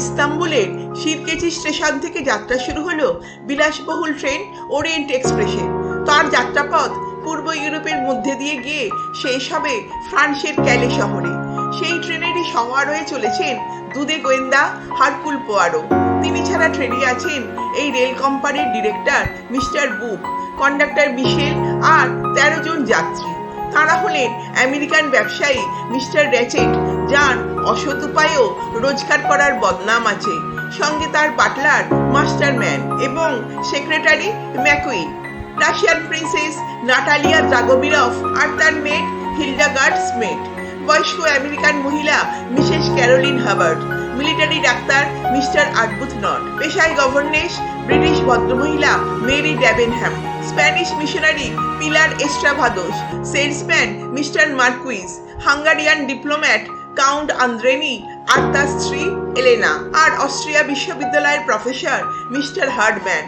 ইস্তাম্বুলের শিরকেচি station থেকে যাত্রা শুরু হলো বিলাসবহুল ট্রেন ওরিয়েন্ট এক্সপ্রেসে। তার যাত্রাপথ পূর্ব ইউরোপের মধ্যে দিয়ে গিয়ে শেষ হবে ফ্রান্সের ক্যালে শহরে। সেই ট্রেনেরই সমারোহে চলেছেন দুদে গোয়েন্দা হারকুল পোয়ারো। তিনি ছাড়া ট্রেনে আছেন এই রেল কোম্পানির director mister Bouc, conductor Michel আর তেরো জন যাত্রী। তাঁরা হলেন আমেরিকান ব্যবসায়ী মিস্টার র্যাচেট, যার অসৎ উপায়েও রোজগার করার বদনাম আছে। সঙ্গে তার বাটলার, মাস্টারম্যান এবং secretary MacQueen. Russian princess Natalia Dragomiroff আর তার মেট হিল্ডাগার্ড মেট বয়স্ক আমেরিকান মহিলা Mrs Caroline Hubbard. Military doctor mister Arbuthnot. পেশায় গভর্নেস ব্রিটিশ ভদ্রমহিলা Mary Debenham Spanish missionary Pilar Estravados, salesman mister Marquez Hungarian diplomat count Andrenyi আর তার স্ত্রী Elena আর Austria বিশ্ববিদ্যালয়ের প্রফেসর মিস্টার হার্ডম্যান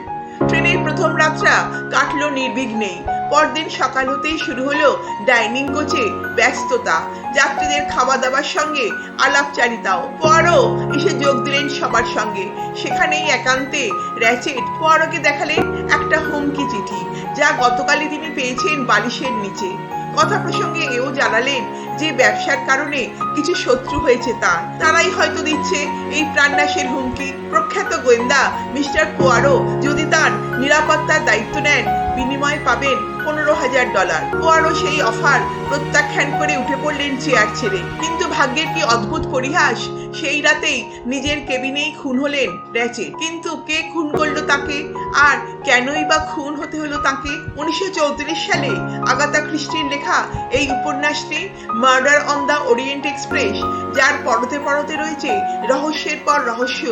ট্রেনের প্রথম রাতটা কাটলো নির্বিঘ্নেই পরদিন সকাল হতেই শুরু হলো ডাইনিং কোচে ব্যস্ততা। যাত্রীদের খাওয়া দাওয়ার সঙ্গে আলাপচারিতাও। পরও এসে যোগ দিলেন সবার সঙ্গে। সেখানেই একান্তে র্যাচেট পরকে দেখালেন একটা হুমকি চিঠি, যা গতকালই তিনি পেয়েছেন বালিশের নিচে। কথা প্রসঙ্গে এও জানালেন যে ব্যবসার কারণে কিছু শত্রু হয়েছে তার। তারাই হয়তো দিচ্ছে এই প্রাণনাশের হুমকি। প্রখ্যাত গোয়েন্দা মিস্টার পোয়ারো যদি তার নিরাপত্তার দায়িত্ব নেন, বিনিময়ে পাবেন পনেরো হাজার ডলার। পোয়ারো সেই অফার প্রত্যাখ্যান করে উঠে পড়লেন চেয়ার ছেড়ে। কিন্তু ভাগ্যের কি অদ্ভুত পরিহাস? সেই রাতেই নিজের কেবিনেই খুন হলেন র্যাচে কিন্তু কে খুন করল তাকে? আর কেনই বা খুন হতে হলো তাকে? উনিশশো চৌত্রিশ সালে আগাতা খ্রিস্টির লেখা এই উপন্যাসটি Murder on the Orient Express, যার পরতে পরতে রয়েছে রহস্যের পর রহস্য,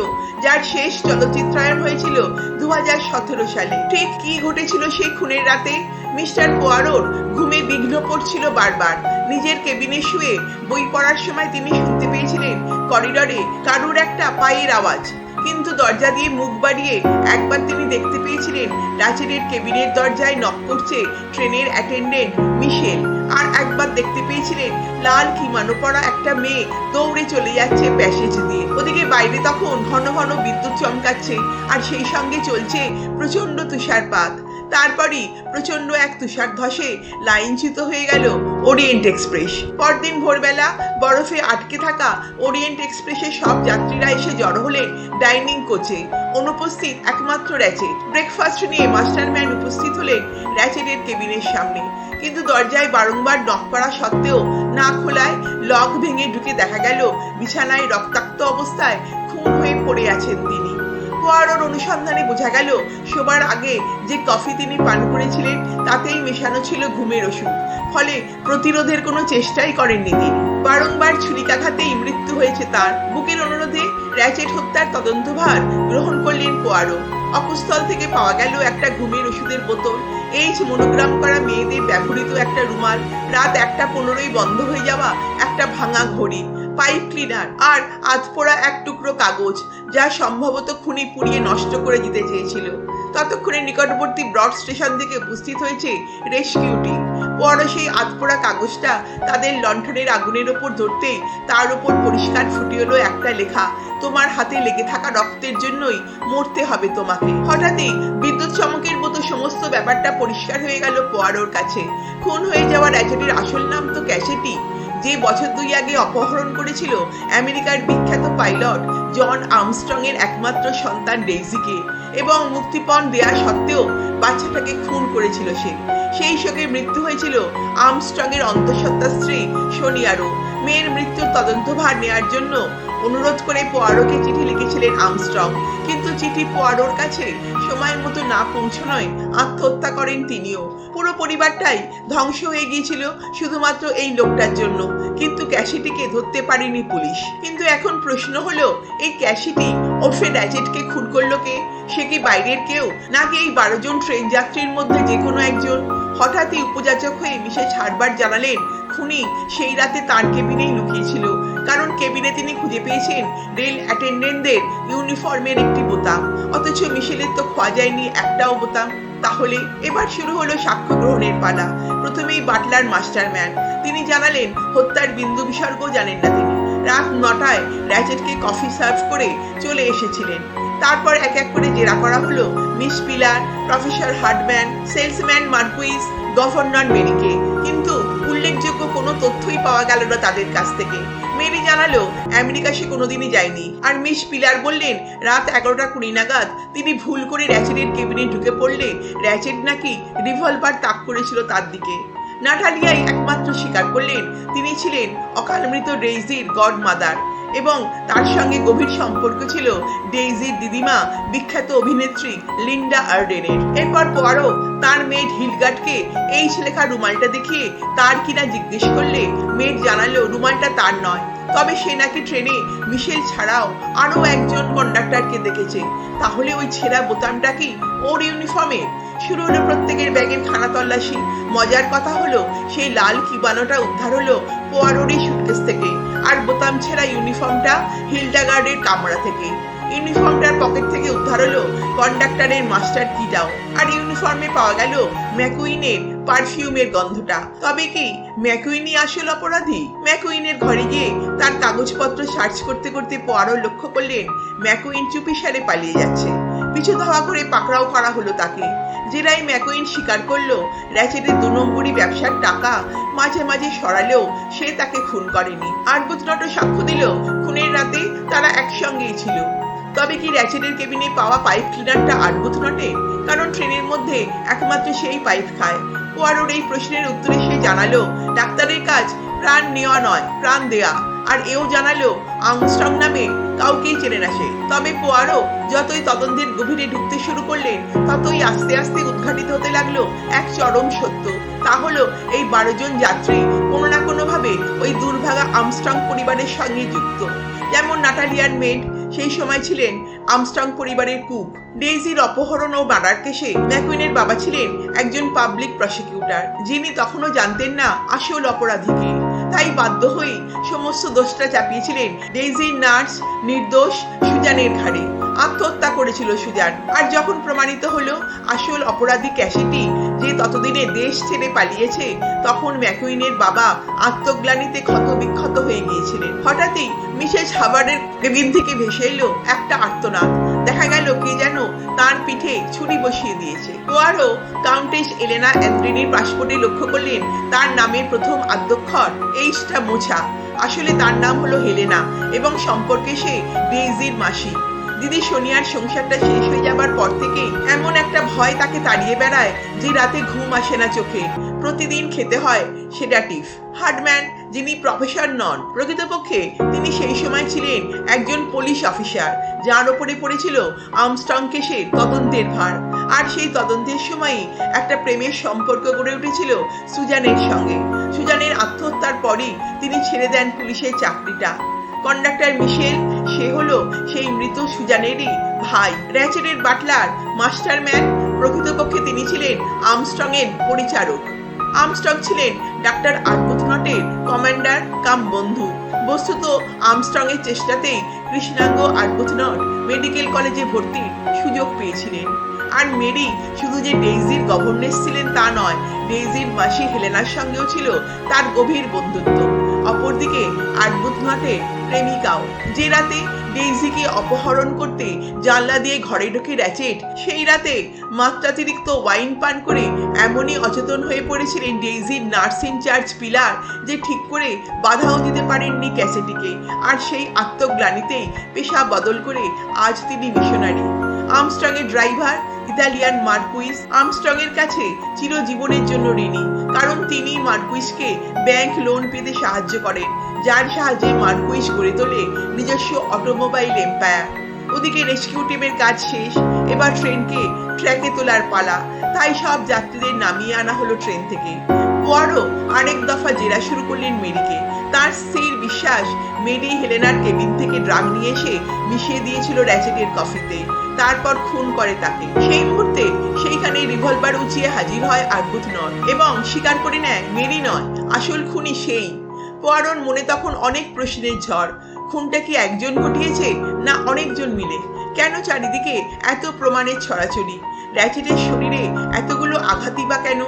যার শেষ চলচ্চিত্রায়ন হয়েছিল দু হাজার সতেরো সালে। ঠিক কি ঘটেছিল সেই খুনের রাতে? মিস্টার পোয়ারোর ঘুমে বিঘ্ন পড়ছিল বারবার। নিজের কেবিনে শুয়ে বই পড়ার সময় তিনি শুনতে পেয়েছিলেন করিডরে কারুর একটা পায়ের আওয়াজ। কিন্তু দরজা দিয়ে মুখ বাড়িয়ে একবার তিনি দেখতে পেয়েছিলেন রাচেনের কেবিনের দরজায় নক করছে ট্রেনের অ্যাটেন্ডেন্ট মিশেল। আর একবার দেখতে পেয়েছিলেন লাল কিমানো পড়া একটা মেয়ে দৌড়ে চলে যাচ্ছে প্যাসেজ দিয়ে। ওদিকে বাইরে তখন ঘন ঘন বিদ্যুৎ চমকাচ্ছে আর সেই সঙ্গে চলছে প্রচণ্ড তুষারপাত। তারপরই প্রচণ্ড এক তুষার ধসে লাইনচ্যুত হয়ে গেল ওরিয়েন্ট এক্সপ্রেস। পরদিন ভোরবেলা বরফে আটকে থাকা ওরিয়েন্ট এক্সপ্রেসের সব যাত্রীরা এসে জড়ো হলেন ডাইনিং কোচে। অনুপস্থিত একমাত্র র্যাচেট। ব্রেকফাস্ট নিয়ে মাস্টারম্যান উপস্থিত হলেন র্যাচেটের কেবিনের সামনে। কিন্তু দরজায় বারংবার নক করা সত্ত্বেও না খোলায় লক ভেঙে ঢুকে দেখা গেল বিছানায় রক্তাক্ত অবস্থায় খুন হয়ে পড়ে আছেন তিনি। পোয়ারোর অনুসন্ধানে বোঝা গেল, শোবার আগে যে কফি তিনি পান করেছিলেন, তাতেই মেশানো ছিল ঘুমের ওষুধ। ফলে প্রতিরোধের কোনো চেষ্টাই করেননি তিনি। বারংবার ছুরিকাঘাতেই মৃত্যু হয়েছে তার। বুকের অনুরোধে র্যাচেট হত্যার তদন্তভার গ্রহণ করলেন পোয়ারো অকুস্থল থেকে পাওয়া গেল একটা ঘুমের ওষুধের বোতল। এইচ মনোগ্রাম করা মেয়েদের ব্যবহৃত একটা রুমাল। রাত একটা পনেরোই বন্ধ হয়ে যাওয়া একটা ভাঙা ঘড়ি। Pipe cleaner. আর আধপোড়া এক টুকরো কাগজ, যা সম্ভবত খুনি পুড়িয়ে নষ্ট করে দিতে চেয়েছিল। ততক্ষণে নিকটবর্তী ব্রড স্টেশন থেকে উপস্থিত হয়েছে রেস্কিউ টিম। পরে সেই আধপোড়া কাগজটা তাদের লণ্ঠনের আগুনের ওপর ধরতেই তার উপর পরিষ্কার ফুটে এলো একটা লেখা, তোমার হাতে লেগে থাকা রক্তের জন্যই মরতে হবে তোমাকে। হঠাৎই বিদ্যুৎ চমকের মতো সমস্ত ব্যাপারটা পরিষ্কার হয়ে গেল পোয়ারোর কাছে। খুন হয়ে যাওয়া র্যাচেটের আসল নাম তো ক্যাসেটি যে বছর দুই আগে অপহরণ করেছিল আমেরিকার বিখ্যাত পাইলট জন আর্মস্ট্রং এর একমাত্র সন্তান ডেইজিকে এবং মুক্তিপণ দেয়া সত্ত্বেও বাচ্চাটাকে খুন করেছিল সে। সেই শোকে মৃত্যু হয়েছিল আর্মস্ট্রং এর অন্তঃসত্ত্বা স্ত্রী সোনিয়ারও। মেয়ের মৃত্যুর তদন্তভার নেয়ার জন্য অনুরোধ করে পোয়ারোকে চিঠি লিখেছিলেন আর্মস্ট্রং। কিন্তু চিঠি পোয়ারোর কাছে সময় মতো না পৌঁছানোয় আত্মহত্যা করেন তিনিও। পুরো পরিবারটাই ধ্বংস হয়ে গিয়েছিল শুধুমাত্র এই লোকটার জন্য। কিন্তু ক্যাসিটিকে ধরতে পারেনি পুলিশ। কিন্তু এখন প্রশ্ন হলো, এই ক্যাশিটি ওরফে ড্যাজেটকে খুন করল কে? সে কি বাইরের কেউ? নাকি এই বারো জন ট্রেন যাত্রীর মধ্যে যে কোনো একজন? হঠাৎই উপযাচক হয়ে জানালেন, খুনি, সেই রাতে তার কেবিনেই লুকিয়েছিল। কারণ কেবিনে তিনি খুঁজে পেয়েছেন রেল অ্যাটেন্ডেন্টদের ইউনিফর্মের একটি বোতাম। অথচ মিশেলের তো খোয়া যায়নি একটাও বোতাম। তাহলে এবার শুরু হলো সাক্ষ্য গ্রহণের পালা। প্রথমেই বাটলার মাস্টারম্যান। তিনি জানালেন, হত্যার বিন্দু বিসর্গ জানেন না তিনি। রাত নটায় র্যাচেটকে কফি সার্ভ করে চলে এসেছিলেন। তারপর এক এক করে জেরা করা হলো miss Pilar professor Hardman salesman Marquez governor মেরিকে কিন্তু উল্লেখযোগ্য কোনো তথ্যই পাওয়া গেল না তাদের কাছ থেকে। মেরি জানালো, আমেরিকা সে কোনোদিনই যায়নি। আর মিস পিলার বললেন, রাত এগারোটা কুড়ি নাগাদ তিনি ভুল করে র্যাচেটের কেবিনে ঢুকে পড়লে র্যাচেট নাকি রিভলভার তাক করেছিল তার দিকে। নাটালিয়াই একমাত্র স্বীকার করলেন। তিনি ছিলেন অকালমৃত ডেইজির গড মাদার এবং তার সঙ্গে গভীর সম্পর্ক ছিল ডেইজির দিদিমা বিখ্যাত অভিনেত্রী লিন্ডা আর্ডেনের। এরপর পরও তার মেয়ে হিলগার্ডকে এই লেখা রুমালটা দেখিয়ে তার কিনা জিজ্ঞেস করলে মেয়ের জানালো রুমালটা তার নয়। তবে সে নাকি ট্রেনে মিশেল ছাড়াও আরও একজন কন্ডাক্টরকে দেখেছে। তাহলে ওই ছেঁড়া বোতামটা কি ওর ইউনিফর্মে? শুরু হলো প্রত্যেকের ব্যাগের খানা তল্লাশি। মজার কথা হলো, সেই লাল কিবানোটা উদ্ধার হলো পোয়ারোরই সুটকেস থেকে আর বোতাম ছেঁড়া ইউনিফর্মটা হিলডাগার্ডের কামরা থেকে। ইউনিফর্মটার পকেট থেকে উদ্ধার হলো কন্ডাক্টরের মাস্টার কিটাও আর ইউনিফর্মে পাওয়া গেল ম্যাকুইনের পারফিউমের গন্ধটা। তবে কি ম্যাকুইনই আসল অপরাধী? ম্যাকুইনের ঘরে গিয়ে তার কাগজপত্র সার্চ করতে করতে পোয়ারো লক্ষ্য করলেন ম্যাকুইন চুপিসারে পালিয়ে যাচ্ছে। পিছু ধাওয়া করে পাকড়াও করা হলো তাকে। জেরাই ম্যাকুইন স্বীকার করল র্যাচেটের দু নম্বরই ব্যবসার টাকা। মাঝে মাঝে সরালেও সে তাকে খুন করেনি। আরবুতনট সাক্ষ্য দিল, খুনের রাতে তারা একসঙ্গেই ছিল। তবে কি র্যাচেটের কেবিনে পাওয়া পাইপ ক্লিনারটা আরবুত নটে? কারণ ট্রেনের মধ্যে একমাত্র সেই পাইপ খায়। পোয়ারোর এই প্রশ্নের উত্তরে সে জানালো, ডাক্তারের কাজ প্রাণ নেওয়া নয়, প্রাণ দেয়া। আর এও জানালো আংস্ট্রং নামে কাউকেই চেনে না সে। তবে পোয়ারো যতই তদন্তের গভীরে ঢুকতে শুরু করলেন, ততই আস্তে আস্তে উদ্ঘাটিত হতে লাগল এক চরম সত্য। তা হলো, এই বারো জন যাত্রী কোনো না কোনো ভাবে ওই দুর্ভাগা আমস্ট্রং পরিবারের সঙ্গে যুক্ত। যেমন নাটালিয়ান মেড সেই সময় ছিলেন আমস্ট্রং পরিবারের কুক। ডেইজির অপহরণ ও মার্ডার কেসে ম্যাকুইনের বাবা ছিলেন একজন পাবলিক প্রসিকিউটর, যিনি তখনও জানতেন না আসল অপরাধীকে। তাই বাধ্য হয়ে সমস্ত দোষটা চাপিয়েছিলেন ডেইজির নার্স নির্দোষ সুজানের ঘাড়ে। আত্মহত্যা করেছিল সুজান। আর যখন প্রমাণিত হলো আসল অপরাধী ক্যাসিটি যে ততদিনে দেশ ছেড়ে পালিয়েছে, তখন ম্যাকুইনের বাবা আত্মগ্লানিতে ক্ষতবিক্ষত হয়ে গিয়েছিলেন। হঠাৎই মিসেস হাবার্ডের কেবিন থেকে ভেসে এলো একটা আর্তনাদ। দেখা গেল কে যেন তার পিঠে ছুরি বসিয়ে দিয়েছে। পোয়ারো কাউন্টেস এলেনা অ্যান্ড্রিনির পাসপোর্টে লক্ষ্য করলেন তার নামের প্রথম আদ্যক্ষর এইচটা মোছা। আসলে তার নাম হলো হেলেনা এবং সম্পর্কে সে ডেইজির মাসি। দিদি সোনিয়ার সংসারটা শেষ হয়ে যাবার পর থেকে এমন একটা ভয় তাকে তাড়িয়ে বেড়ায় যে রাতে ঘুম আসে না চোখে। প্রতিদিন খেতে হয় সেডাটিভ। হার্ডম্যান, যিনি প্রফেসর নন, প্রকৃতপক্ষে তিনি সেই সময় ছিলেন একজন পুলিশ অফিসার। যার ওপরে পড়েছিল আমস্ট্রং কেসের তদন্তের ভার। আর সেই তদন্তের সময়ই একটা প্রেমের সম্পর্ক গড়ে উঠেছিল সুজানের সঙ্গে। সুজানের আত্মহত্যার পরই তিনি ছেড়ে দেন পুলিশের চাকরিটা। কন্ডাক্টর মিশেল, সে হলো সেই মৃত সুজানেরই ভাই। র্যাচেটের বাটলার মাস্টারম্যান প্রকৃতপক্ষে তিনি ছিলেন আমস্ট্রং এর পরিচারক। আমস্ট্রং ছিলেন ডাক্তার আর্বুথনটের কমান্ডার কাম বন্ধু। বস্তুত আমস্ট্রং এর চেষ্টাতেই কৃষ্ণাঙ্গ আর্বুথনট মেডিকেল কলেজে ভর্তির সুযোগ পেয়েছিলেন। আর মেরি শুধু যে ডেইজির গভর্নেস ছিলেন তা নয়, ডেইজির মাসি হেলেনার সঙ্গেও ছিল তার গভীর বন্ধুত্ব। অপরদিকে আর্বুথনটে প্রেমিকাও। যে রাতে ডেইজিকে অপহরণ করতে জানলা দিয়ে ঘরে ঢুকে র্যাচেট, সেই রাতে মাত্রাতিরিক্ত ওয়াইন পান করে এমনই অচেতন হয়ে পড়েছিলেন ডেইজির নার্স ইনচার্জ পিলার যে ঠিক করে বাধাও দিতে পারেননি ক্যাসেটিকে। আর সেই আত্মগ্লানিতেই পেশা বদল করে আজ তিনি মিশনারি। আমস্ট্রং এর ড্রাইভার ইতালিয়ান মার্কুইস আমস্ট্রং এর কাছে চিরজীবনের জন্য ঋণী, কারণ তিনি মার্কুইসকে ব্যাংক লোন পেতে সাহায্য করেন, যার সাহায্যে মার্কুইস গড়ে তোলে নিজস্ব অটোমোবাইল এম্পায়ার ওদিকে রেস্কিউ টিমের কাজ শেষ, এবার ট্রেনকে ট্র্যাকে তোলার পালা। তাই সব যাত্রীদের নামিয়ে আনা হলো ট্রেন থেকে। পোয়ারো আরেক দফা জেরা শুরু করলেন মেরিকে। তার স্থির বিশ্বাস, মেরি হেলেনার কেবিন থেকে ড্রাগ নিয়ে এসে মিশিয়ে দিয়েছিল র্যাচেটের কফিতে। তারপর খুন করে তাকে। সেই মুহূর্তে সেইখানে রিভলভার উঁচিয়ে হাজির হয় আরবুত নয় এবং স্বীকার করে নেয় মেরি নয়, আসল খুনি সেই। পোয়ারোর মনে তখন অনেক প্রশ্নের ঝড়, খুনটা কি একজন ঘটিয়েছে না অনেকজন মিলে? কেন চারিদিকে এত প্রমাণের ছড়াছড়ি? র্যাচেটের শরীরে এতগুলো আঘাতই বা কেন?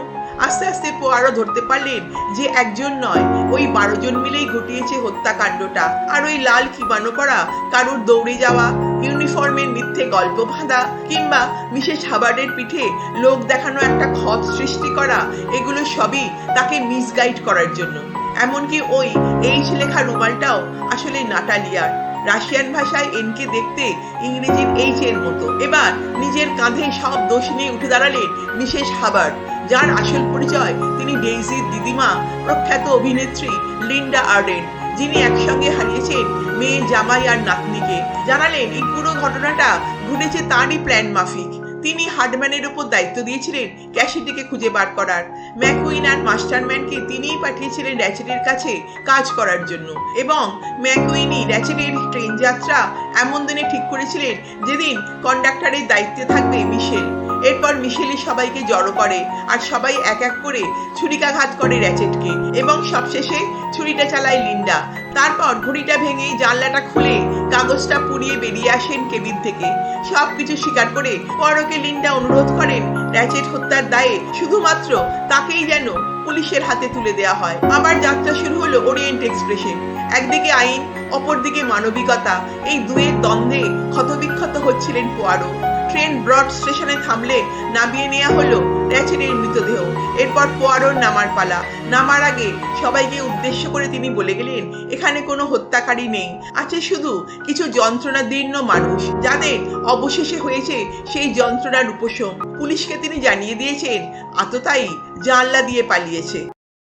আস্তে আস্তে পোয়ারো ধরতে পারলেন যে একজন নয়। ওই বারো জন মিলেই ঘটিয়েছে হত্যাকাণ্ডটা। আর ওই লাল কিমানো পড়া কারুর দৌড়ে যাওয়া, ইউনিফর্মের মিথ্যে গল্প বাঁধা কিংবা মিসেস হাবার্ডের পিঠে লোক দেখানো একটা ক্ষত সৃষ্টি করা, এগুলো সবই তাকে মিসগাইড করার জন্য। এমনকি ওই এইচ লেখা রুমালটাও আসলে নাটালিয়ার। রাশিয়ান ভাষায় এনকে দেখতে ইংরেজির এইচ এর মতো। এবার নিজের কাঁধে সব দোষ নিয়ে উঠে দাঁড়ালেন মিসেস হাবার্ড, যার আসল পরিচয় তিনি ডেইজির দিদিমা প্রখ্যাত অভিনেত্রী লিন্ডা আর্ডেন, যিনি একসঙ্গে হারিয়েছেন মেয়ে জামাই আর নাতনিকে। জানালেন, এই পুরো ঘটনাটা ঘটেছে তারই প্ল্যান মাফিক। তিনি হার্ডম্যানের উপর দায়িত্ব দিয়েছিলেন ক্যাশিটিকে খুঁজে বার করার। ম্যাকুইন আর মাস্টারম্যানকে তিনিই পাঠিয়েছিলেন র্যাচেটের কাছে কাজ করার জন্য। এবং ম্যাকুইনই র্যাচেটের ট্রেন যাত্রা এমন দিনে ঠিক করেছিলেন যেদিন কন্ডাক্টরের দায়িত্বে থাকবে মিশেল। এরপর মিশেলই সবাইকে জড়ো করে আর সবাই এক এক করে ছুরিকাঘাত করে র্যাচেটকে এবং সবশেষে ছুরিটা চালায় লিন্ডা। তারপর ঘড়িটা ভেঙে জানলাটা খুলে কাগজটা পুড়িয়ে বেরিয়ে আসেন কেবিন থেকে। সবকিছু স্বীকার করে পরকে লিন্ডা অনুরোধ করেন, র্যাচেট হত্যার দায়ে শুধুমাত্র তাকেই যেন পুলিশের হাতে তুলে দেওয়া হয়। আবার যাত্রা শুরু হলো ওরিয়েন্ট এক্সপ্রেসে। একদিকে আইন, অপরদিকে মানবিকতা। এই দুয়ের দ্বন্দ্বে ক্ষতবিক্ষত হচ্ছিলেন পোয়ারো। ট্রেন ব্রড স্টেশনে থামলে নামিয়ে নেওয়া হলো র্যাচেটের মৃতদেহ। এরপর পোয়ারোর নামার পালা। নামার আগে সবাইকে উদ্দেশ্য করে তিনি বলে গেলেন, এখানে কোনো হত্যাকারী নেই। আছে শুধু কিছু যন্ত্রণাদীর্ণ মানুষ। যাদের অবশেষে হয়েছে সেই যন্ত্রণার উপশম। পুলিশকে তিনি জানিয়ে দিয়েছেন, আততায়ী জানলা দিয়ে পালিয়েছে।